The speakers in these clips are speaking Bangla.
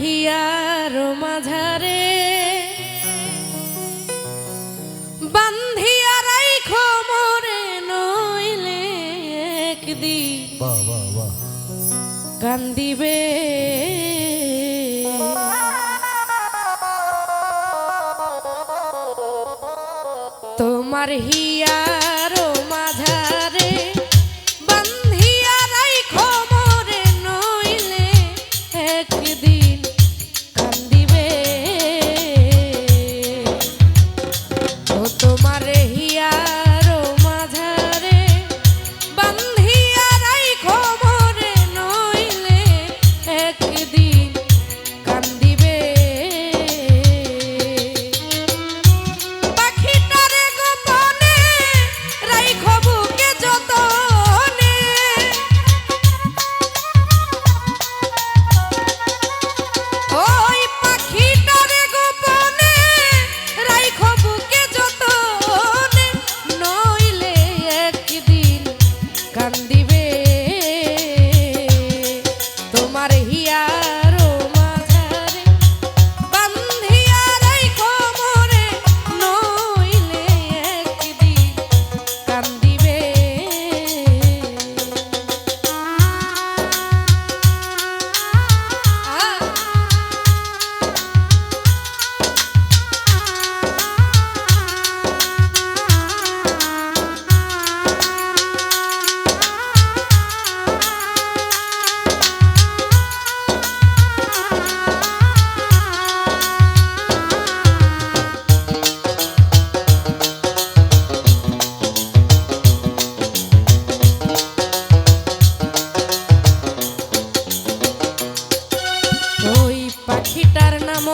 হিয়ার মাঝারে বান্ধিয়া রাইখো মোরে নইলে একদি কান্দিবে। তোমার হিয়া তোমারে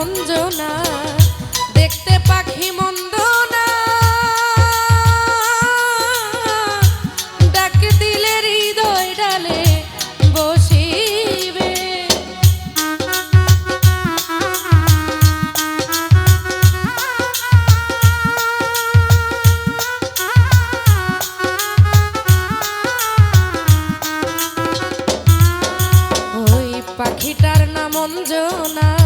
মঞ্জনা দেখতে পাখি মন্দনা। বসিবে। পাখিটার নাম অঞ্জনা।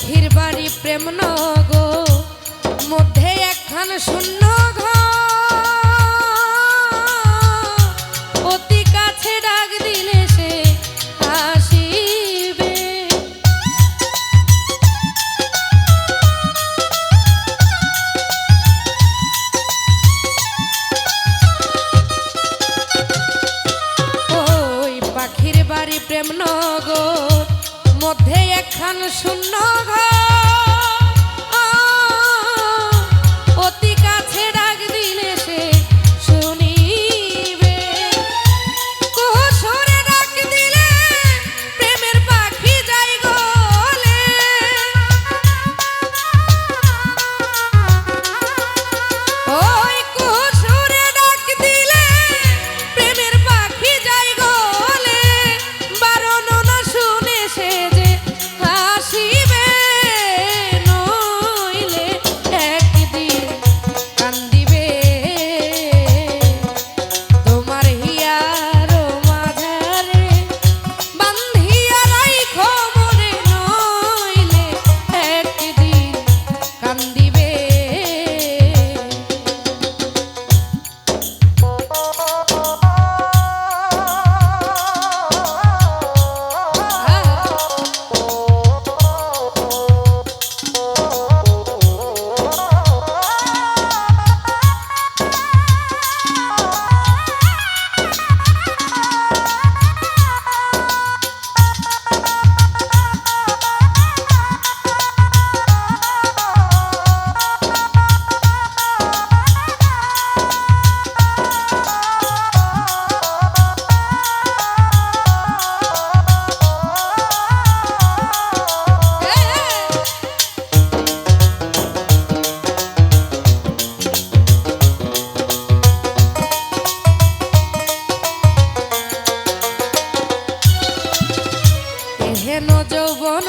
সখীর বাড়ি প্রেম নগ মধ্যে একখান শূন্য ঘর। হেন যৌবন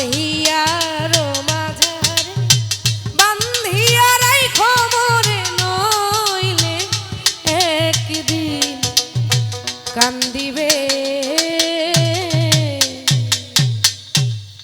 He. of.